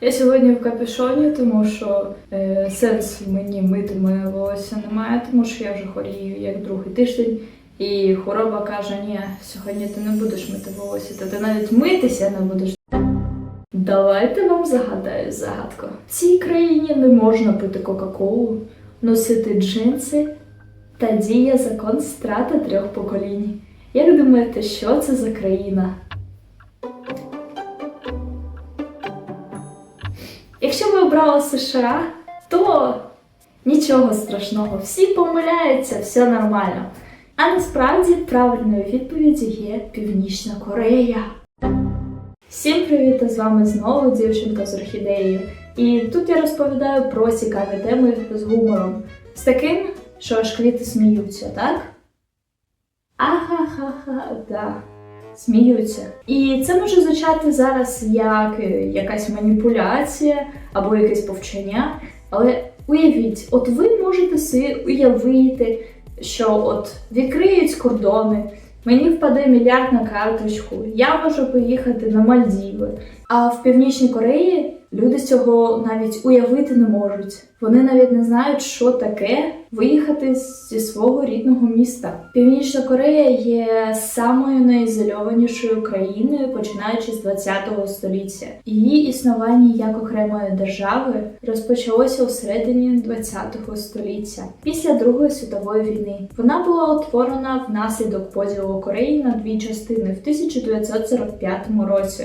Я сьогодні в капюшоні, тому що е, сенсу мені мити моє волосся немає, тому що я вже хворію як другий тиждень. І хвороба каже: ні, сьогодні ти не будеш мити волосся, та ти навіть митися не будеш. Давайте вам загадаю загадку. В цій країні не можна пити Кока-Колу, носити джинси та діє закон страти трьох поколінь. Як думаєте, що це за країна? Ви обрали США, то нічого страшного, всі помиляються, все нормально. А насправді правильною відповіддю є Північна Корея. Всім привіт! а З вами знову дівчинка з орхідеєю. І тут я розповідаю про цікаві теми з гумором. З таким, що аж квіти сміються, так? Ахахаха, да. Сміються. І це може звучати зараз як е, якась маніпуляція або якесь повчання. Але уявіть, от ви можете собі уявити, що от відкриють кордони, мені впаде мільярд на карточку, я можу поїхати на Мальдіви. А в Північній Кореї люди цього навіть уявити не можуть. Вони навіть не знають, що таке виїхати зі свого рідного міста. Північна Корея є самою найізольованішою країною, починаючи з 20-го століття. Її існування як окремої держави розпочалося у середині 20-го століття після Другої світової війни. Вона була утворена внаслідок поділу Кореї на дві частини в 1945 році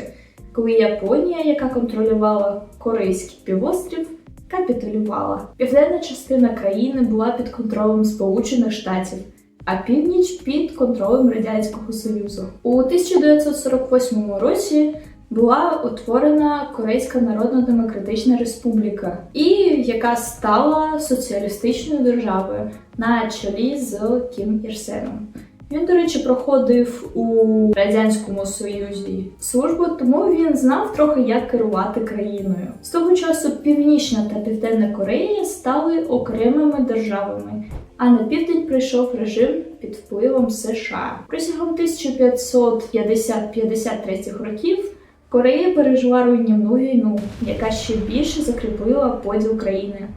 коли Японія, яка контролювала Корейський півострів, капітулювала. Південна частина країни була під контролем Сполучених Штатів, а північ під контролем Радянського Союзу. У 1948 році була утворена Корейська Народно-Демократична Республіка, і яка стала соціалістичною державою на чолі з Кім Ір-сеном. Він, до речі, проходив у радянському союзі службу, тому він знав трохи, як керувати країною. З того часу Північна та Південна Корея стали окремими державами. А на південь прийшов режим під впливом США. Протягом 1550-53 років Корея пережила руйнівну війну, яка ще більше закріпила поділ країни.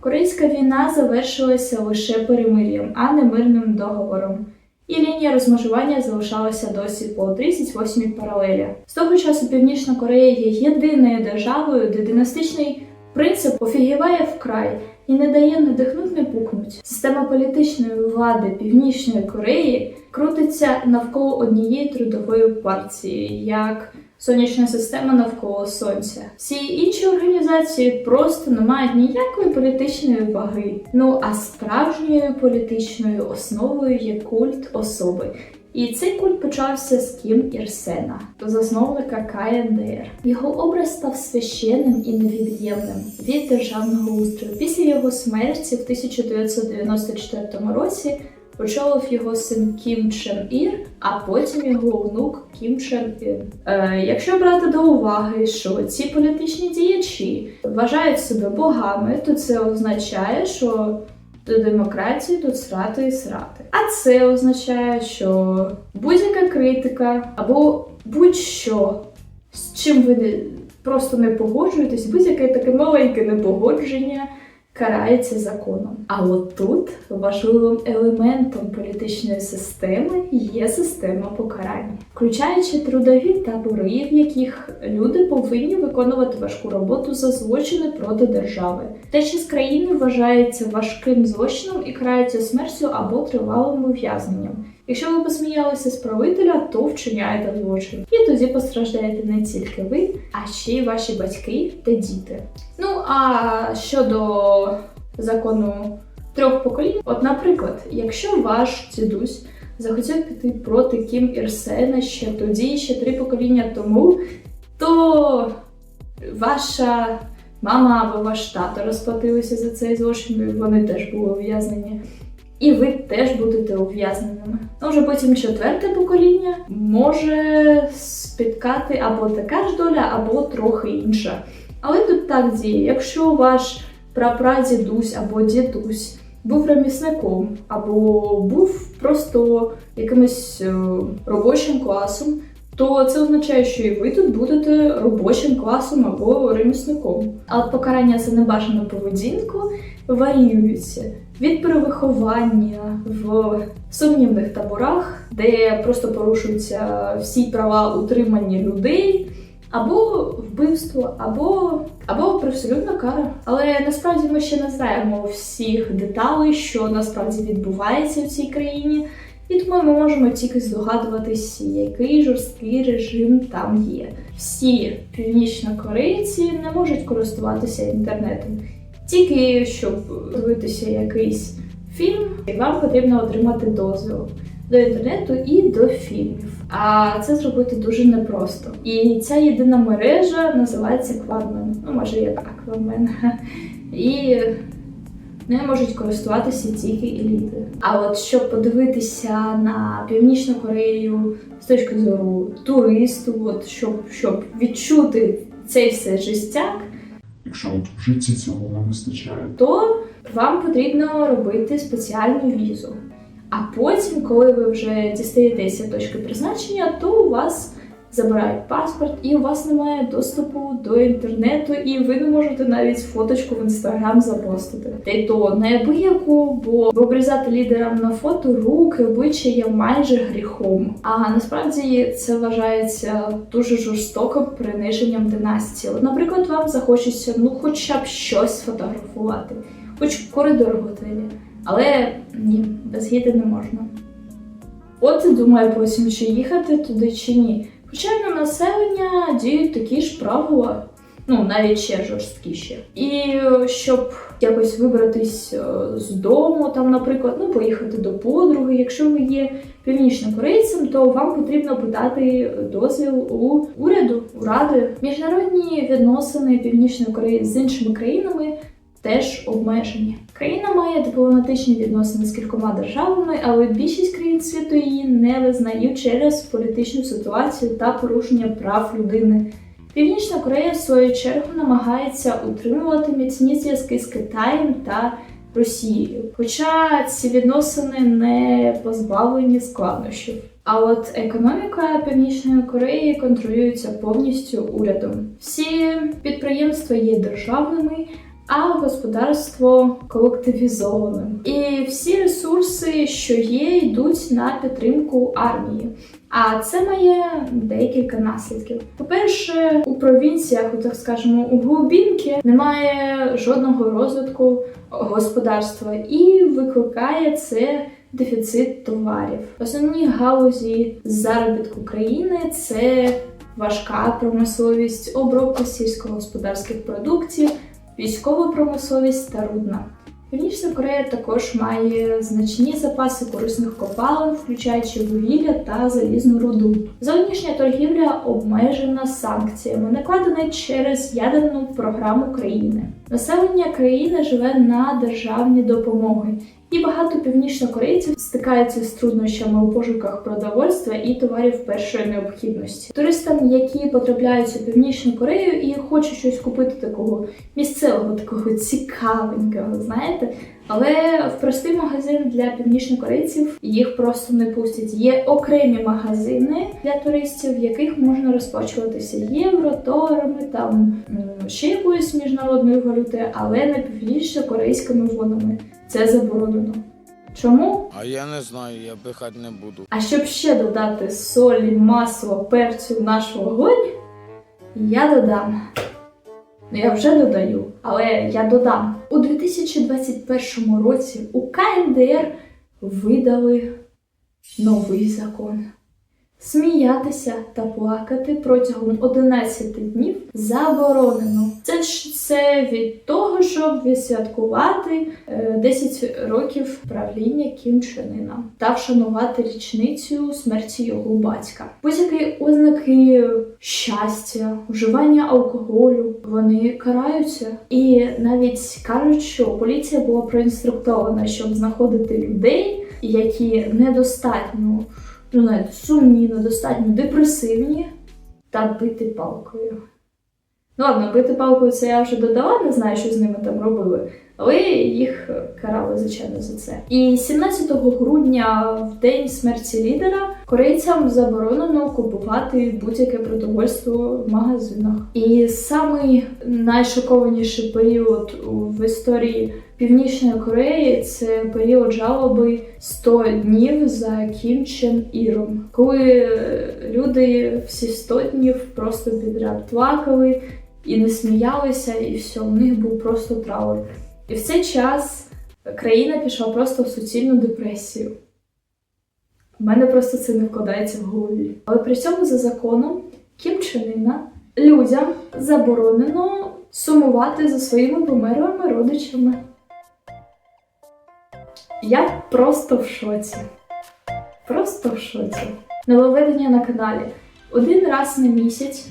Корейська війна завершилася лише перемир'ям, а не мирним договором. І лінія розмежування залишалася досі по 38-й паралелі. З того часу Північна Корея є єдиною державою, де династичний принцип офігіває вкрай і не дає надихнуть не пукнуть. Система політичної влади Північної Кореї крутиться навколо однієї трудової партії, як сонячна система навколо сонця. Всі інші організації просто не мають ніякої політичної ваги. Ну а справжньою політичною основою є культ особи. І цей культ почався з Кім Ірсена, засновника КНДР. Його образ став священним і невід'ємним від державного устрою. Після його смерті в 1994 році очолив його син Кім Чен Ір, а потім його онук Кім Чен Ін. Е, якщо брати до уваги, що ці політичні діячі вважають себе богами, то це означає, що до демократії тут срати і срати. А це означає, що будь-яка критика або будь-що, з чим ви не- просто не погоджуєтесь, будь-яке таке маленьке непогодження карається законом. А от тут важливим елементом політичної системи є система покарань, включаючи трудові табори, в яких люди повинні виконувати важку роботу за злочини проти держави. Втеча з країни вважається важким злочином і карається смертю або тривалим ув'язненням. Якщо ви посміялися з правителя, то вчиняєте злочин. І тоді постраждаєте не тільки ви, а ще й ваші батьки та діти. Ну а щодо закону трьох поколінь, от, наприклад, якщо ваш дідусь захотів піти проти Кім Ірсена ще тоді, ще три покоління тому, то ваша мама або ваш тато розплатилися за цей злочин, вони теж були ув'язнені. І ви теж будете ув'язненими. Ну, вже потім четверте покоління може спіткати або така ж доля, або трохи інша. Але тут так діє, якщо ваш прапрадідусь або дідусь був ремісником, або був просто якимось е, робочим класом, то це означає, що і ви тут будете робочим класом або ремісником. А от покарання за небажану поведінку варіюються від перевиховання в сумнівних таборах, де просто порушуються всі права утримання людей. Або вбивство, або або привселюдна кара. Але насправді ми ще не знаємо всіх деталей, що насправді відбувається в цій країні, і тому ми можемо тільки здогадуватись, який жорсткий режим там є. Всі північнокорейці не можуть користуватися інтернетом. Тільки щоб дивитися якийсь фільм, і вам потрібно отримати дозвіл до інтернету і до фільмів. А це зробити дуже непросто. І ця єдина мережа називається Квармен. Ну, може, як Аквамен. І не можуть користуватися тільки еліти. А от щоб подивитися на Північну Корею з точки зору туристу, от щоб, щоб відчути цей все жестяк, Якщо от в житті цього не вистачає, то вам потрібно робити спеціальну візу. А потім, коли ви вже дістаєтеся точки призначення, то у вас забирають паспорт, і у вас немає доступу до інтернету, і ви не можете навіть фоточку в інстаграм запостити. Та й то неабияку, бо обрізати лідерам на фото руки, обличчя є майже гріхом. А насправді це вважається дуже жорстоким приниженням династії. Наприклад, вам захочеться ну, хоча б щось сфотографувати, хоч коридор готелі. Але ні, без їди не можна. От думаю потім, чи їхати туди чи ні. Хоча на населення діють такі ж правила, ну навіть ще жорсткіші. І е, щоб якось вибратись е, з дому, там, наприклад, ну поїхати до подруги. Якщо ви є північнокорейцем, то вам потрібно питати дозвіл у уряду, у ради. Міжнародні відносини Північної Кореї з іншими країнами теж обмежені. Країна має дипломатичні відносини з кількома державами, але більшість країн світу її не визнають через політичну ситуацію та порушення прав людини. Північна Корея, в свою чергу, намагається утримувати міцні зв'язки з Китаєм та Росією. Хоча ці відносини не позбавлені складнощів. А от економіка Північної Кореї контролюється повністю урядом. Всі підприємства є державними, а господарство колективізованим. І всі ресурси, що є, йдуть на підтримку армії. А це має декілька наслідків. По-перше, у провінціях, так скажемо, у глубінки немає жодного розвитку господарства і викликає це дефіцит товарів. Основні галузі заробітку країни це важка промисловість, обробка сільськогосподарських продуктів, військова промисловість та рудна. Північна Корея також має значні запаси корисних копалин, включаючи вугілля та залізну руду. Зовнішня торгівля обмежена санкціями, накладена через ядерну програму країни. Населення країни живе на державні допомоги, і багато північнокорейців стикаються з труднощами у пошуках продовольства і товарів першої необхідності. Туристам, які потрапляють у північну Корею і хочуть щось купити такого місцевого, такого цікавенького, знаєте. Але в простий магазин для північнокорейців їх просто не пустять. Є окремі магазини для туристів, в яких можна розплачуватися євро, доларами, там ще якоюсь міжнародною валютою, але не північно-корейськими вонами. Це заборонено. Чому? А я не знаю, я пихати не буду. А щоб ще додати солі, масло, перцю в наш вогонь, я додам. Ну, я вже додаю, але я додам. У 2021 році у КНДР видали новий закон. Сміятися та плакати протягом 11 днів заборонено. Це ж все від того, щоб відсвяткувати е, 10 років правління Кім Іна та вшанувати річницю смерті його батька. Будь-які ознаки щастя, вживання алкоголю вони караються. І навіть кажуть, що поліція була проінструктована, щоб знаходити людей, які недостатньо ну, навіть сумні, недостатньо депресивні, та бити палкою. Ну ладно, бити палкою це я вже додала, не знаю, що з ними там робили. Але їх карали, звичайно, за це. І 17 грудня, в день смерті лідера, корейцям заборонено купувати будь-яке продовольство в магазинах. І самий найшокованіший період в історії Північної Кореї це період жалоби 100 днів за Кім Чен Іром, коли е, люди всі 100 днів просто підряд плакали і не сміялися, і все, у них був просто траур. І в цей час країна пішла просто в суцільну депресію. У мене просто це не вкладається в голові. Але при цьому за законом Кім Іна людям заборонено сумувати за своїми померлими родичами. Я просто в шоці. Просто в шоці. Нововведення на каналі. Один раз на місяць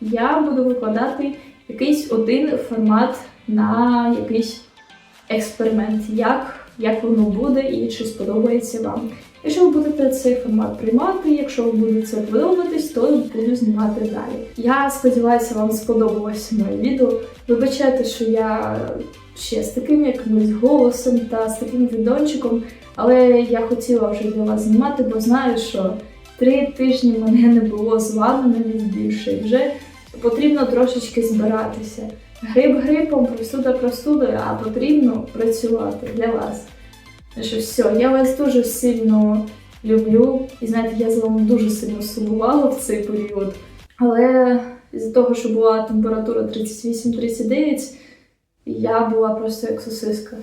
я буду викладати якийсь один формат на якийсь експеримент, як, як воно буде і чи сподобається вам. Якщо ви будете цей формат приймати, якщо ви будете це подобатись, то буду знімати далі. Я сподіваюся, вам сподобалось моє відео. Вибачайте, що я ще з таким якимось голосом та з таким відончиком, але я хотіла вже для вас знімати, бо знаю, що три тижні мене не було з вами навіть більше. Вже потрібно трошечки збиратися. Грип грипом, простуда простудою, а потрібно працювати для вас. Що все, я вас дуже сильно люблю. І знаєте, я за вами дуже сильно сумувала в цей період. Але з-за того, що була температура 38-39, я була просто як сосиска.